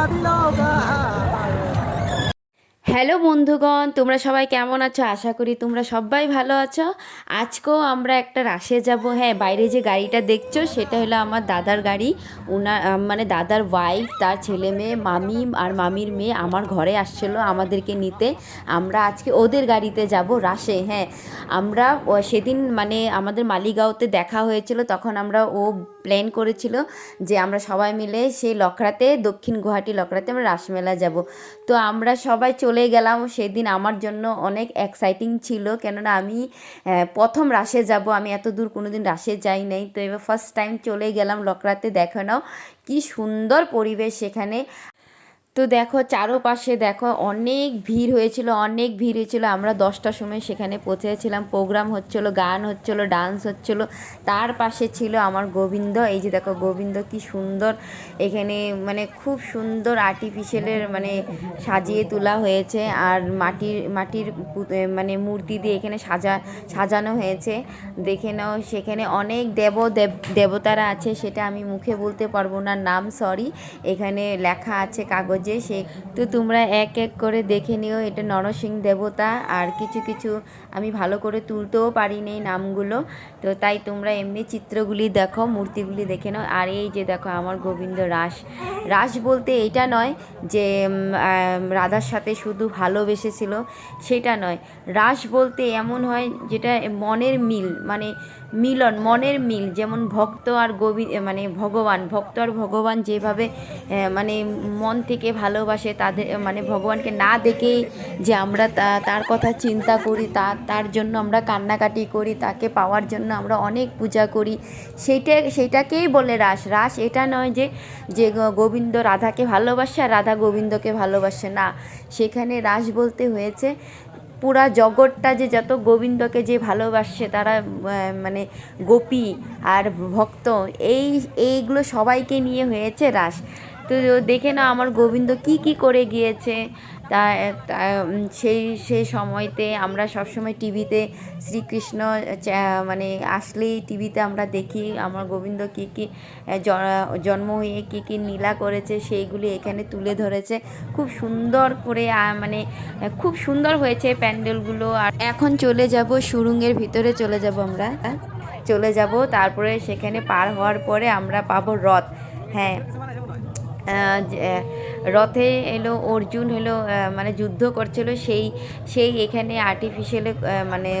Adiloga. Hello বন্ধুগণ, তোমরা সবাই কেমন আছো? আশা করি তোমরা সবাই ভালো আছো। আজকেও আমরা একটা রাশে যাব। হ্যাঁ বাইরে যে গাড়িটা দেখছ, সেটা হলো আমার দাদার গাড়ি। ওনার মানে দাদার ওয়াইফ তার ছেলে মেয়ে, মামি আর মামির মেয়ে আমার ঘরে আসছিল আমাদেরকে নিতে। আমরা আজকে ওদের গাড়িতে যাব, রাশে হ্যাঁ। আমরা সেদিন মানে আমাদের মালিগাঁওতে দেখা হয়েছিল, তখন আমরা, ও প্ল্যান করেছিল যে আমরা সবাই মিলে সেই লকড়াতে, দক্ষিণ গুয়াহাটি লকড়াতে আমরা রাসমেলা যাব। তো আমরা সবাই চলে গেলাম। সেদিন আমার জন্য অনেক এক্সাইটিং ছিল। কেননা আমি প্রথম রাশে যাব। আমি এত দূর কোনোদিন রাশে যাই নাই। তো এবার ফার্স্ট টাইম চলে গেলাম। লকরাতে দেখো নাও কি সুন্দর পরিবেশ সেখানে। তো দেখো চারোপাশে দেখো অনেক ভিড় হয়েছিল, অনেক ভিড় হয়েছিল। আমরা দশটার সময় সেখানে পৌঁছেছিলাম। প্রোগ্রাম হচ্ছিল, গান হচ্ছিল, ডান্স হচ্ছিল। তার পাশে ছিল আমার গোবিন্দ। এই যে দেখো গোবিন্দ কি সুন্দর। এখানে মানে খুব সুন্দর আর্টিফিশিয়ালের মানে সাজিয়ে তোলা হয়েছে আর মাটির মাটির মানে মূর্তি দিয়ে এখানে সাজা, সাজানো হয়েছে। দেখে নাও সেখানে অনেক দেব দেব, দেবতারা আছে, সেটা আমি মুখে বলতে পারব না, নাম সরি এখানে লেখা আছে কাগজে সে। তো তোমরা এক এক করে দেখে নিও, এটা নরসিং দেবতা। আর কিছু কিছু আমি ভালো করে তুলতেও পারিনি নামগুলো। তো তাই তোমরা এমনি চিত্রগুলি দেখো, মূর্তিগুলি দেখে নাও। আর এই যে দেখো আমার গোবিন্দ রাস। রাস বলতে এটা নয় যে রাধার সাথে শুধু ভালোবেসেছিল, সেটা নয়। রাস বলতে এমন হয় যেটা মনের মিল মানে মিলন, মনের মিল। যেমন ভক্ত আর গোবি মানে ভগবান, ভক্ত আর ভগবান যেভাবে মানে মন থেকে ভালোবাসে, তাদের মানে ভগবানকে না দেখেই যে আমরা তার কথা চিন্তা করি তার তার জন্য আমরা কান্নাকাটি করি, তাকে পাওয়ার জন্য আমরা অনেক পূজা করি। সেইটা, সেইটাকেই বলে রাস। রাস এটা নয় যে যে গোবিন্দ রাধাকে ভালোবাসে আর রাধা গোবিন্দকে ভালোবাসে না। সেখানে রাস বলতে হয়েছে, পুরা জগৎটা যে যত গোবিন্দকে যে ভালোবাসে, তারা মানে গোপী আর ভক্ত, এই, এইগুলো সবাইকে নিয়ে হয়েছে রাস। তো দেখে না আমার গোবিন্দ কি কি করে গিয়েছে। তা সেই সেই সময়তে আমরা সবসময় টিভিতে শ্রীকৃষ্ণ মানে আসলেই টিভিতে আমরা দেখি আমার গোবিন্দ কী কী জন্ম হয়ে কী কী নীলা করেছে সেইগুলি এখানে তুলে ধরেছে। খুব সুন্দর করে মানে খুব সুন্দর হয়েছে প্যান্ডেলগুলো। আর এখন চলে যাব সুরুঙ্গের ভিতরে চলে যাব আমরা। চলে যাব, তারপরে সেখানে পার হওয়ার পরে আমরা পাবো রথ। হ্যাঁ রথে এলো, অর্জুন হলো মানে যুদ্ধ করছিল, সেই সেই এখানে আর্টিফিশিয়ালে মানে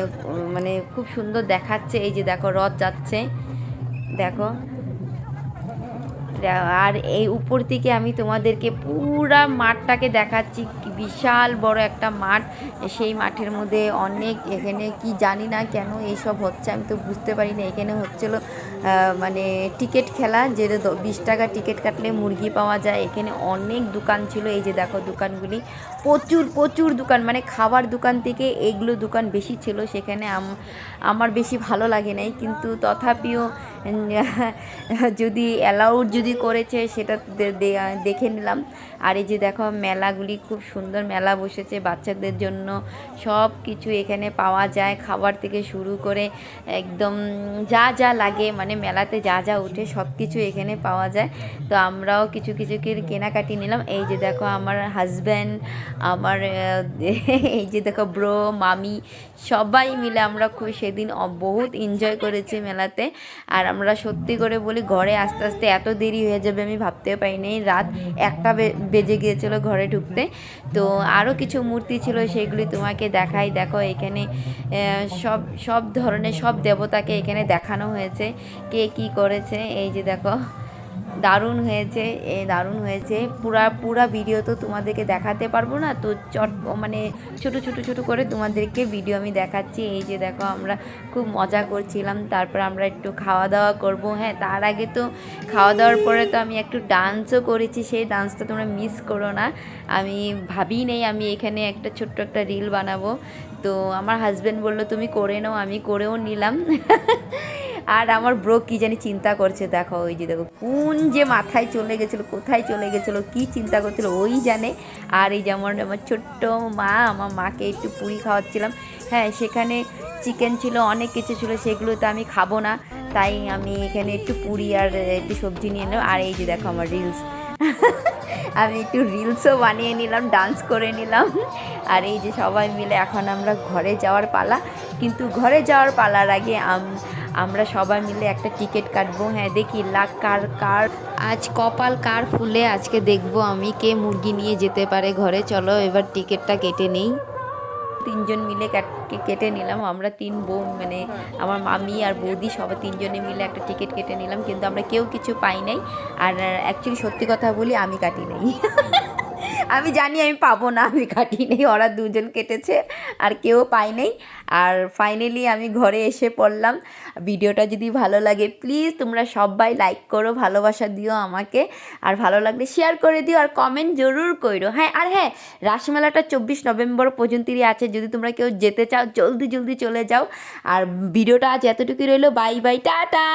মানে খুব সুন্দর দেখাচ্ছে, এই যে দেখো রথ যাচ্ছে, দেখো। আর এই উপর থেকে আমি তোমাদেরকে পুরা মাঠটাকে দেখাচ্ছি। বিশাল বড় একটা মাঠ। সেই মাঠের মধ্যে অনেক এখানে কি জানি না কেন এইসব হচ্ছে, আমি তো বুঝতে পারি না। এখানে হচ্ছিল মানে টিকিট খেলা, যে দ- বিশ টাকা টিকিট কাটলে মুরগি পাওয়া যায়। এখানে অনেক দোকান ছিল, এই যে দেখো দোকানগুলি। প্রচুর প্রচুর দোকান মানে খাবার দোকান থেকে এইগুলো দোকান বেশি ছিল। সেখানে আম- আমার বেশি ভালো লাগে নাই। কিন্তু তথাপিও যদি অ্যালাউড যদি করেছে, সেটা দেখে নিলাম। আর এই যে দেখো, মেলাগুলি খুব সুন্দর মেলা বসেছে বাচ্চাদের জন্য। সব কিছু এখানে পাওয়া যায় খাবার থেকে শুরু করে একদম যা যা লাগে মানে মেলাতে যা যা উঠে সব কিছু এখানে পাওয়া যায়। তো আমরাও কিছু কিছু কেনাকাটি নিলাম। এই যে দেখো, আমার হাজব্যান্ড আমার এই যে দেখো ব্রো মামি, সবাই মিলে আমরা খুব সেদিন বহুত এনজয় করেছি মেলাতে। আর আমরা সত্যি করে বলি, ঘরে আস্তে আস্তে এত দেরি হয়ে যাবে আমি ভাবতেও পারিনি। রাত একটা বেজে গিয়েছিল ঘরে ঢুকতে। তো আরও কিছু মূর্তি ছিল, সেগুলি তোমাকে দেখাই। দেখো, এখানে সব সব ধরনের, সব দেবতাকে এখানে দেখানো হয়েছে। কে কি করেছে? এই যে দেখো। দারুণ হয়েছে, এ দারুণ হয়েছে। পুরা পুরা ভিডিও তো তোমাদেরকে দেখাতে পারব না, তো চট মানে ছোট ছোট ছোট করে তোমাদেরকে ভিডিও আমি দেখাচ্ছি। এই যে দেখো, আমরা খুব মজা করছিলাম, তারপর আমরা একটু খাওয়া দাওয়া করব। হ্যাঁ তার আগে তো খাওয়া দাওয়ার পরে তো আমি একটু ডান্সও করেছি, সেই ডান্সটা তোমরা মিস করো না। আমি ভাবি নেই, আমি এখানে একটা ছোট্ট একটা রিল বানাবো। তো আমার হাজব্যান্ড বলল, তুমি করে নাও, আমি করেও নিলাম। আর আমার ব্রো কি জানি চিন্তা করছে, দেখো, ওই যে দেখো, কোন যে মাথায় চলে গেছিল, কোথায় চলে গেছিল, কি চিন্তা করছিল, ওই জানে। আর এই যেমন আমার ছোট্ট মা, আমার মাকে একটু পুরি খাওয়াচ্ছিলাম। হ্যাঁ সেখানে চিকেন ছিল, অনেক কিছু ছিল, সেগুলো তো আমি খাব না। তাই আমি এখানে একটু পুরি আর একটু সবজি নিয়ে নিলাম আর এই যে দেখো আমার রিলস আমি একটু রিলসও বানিয়ে নিলাম ডান্স করে নিলাম। আর এই যে সবাই মিলে এখন আমরা ঘরে যাওয়ার পালা। কিন্তু ঘরে যাওয়ার পালার আগে আমরা সবাই মিলে একটা টিকিট কাটবো। হ্যাঁ দেখি লাখ কার কার। আজ কপাল কার ফুলে, আজকে দেখব আমি কে মুরগি নিয়ে যেতে পারে ঘরে। চলো এবার টিকিটটা কেটে নেই। তিনজন মিলে কেটে নিলাম। আমরা তিন বোন মানে আমার মামি আর বৌদি সবাই তিনজনে মিলে একটা টিকিট কেটে নিলাম। কিন্তু আমরা কেউ কিছু পাই নাই। আর অ্যাকচুয়ালি সত্যি কথা বলি, আমি কাটি নাই। আমি জানি আমি পাবো না, আমি কাটি নেই, ওরা দুজন কেটেছে, আর কেউ পাই নাই। আর ফাইনালি আমি ঘরে এসে পড়লাম। ভিডিওটা যদি ভালো লাগে প্লিজ তোমরা সবাই লাইক করো, ভালোবাসা দিও আমাকে। আর ভালো লাগলে শেয়ার করে দিও, আর কমেন্ট জরুর করো হ্যাঁ আর হ্যাঁ রাসমেলাটা চব্বিশ নভেম্বর পর্যন্তই আছে। যদি তোমরা কেউ যেতে চাও, জলদি জলদি চলে যাও। আর ভিডিওটা আজ এতটুকুই রইল। Bye bye tata!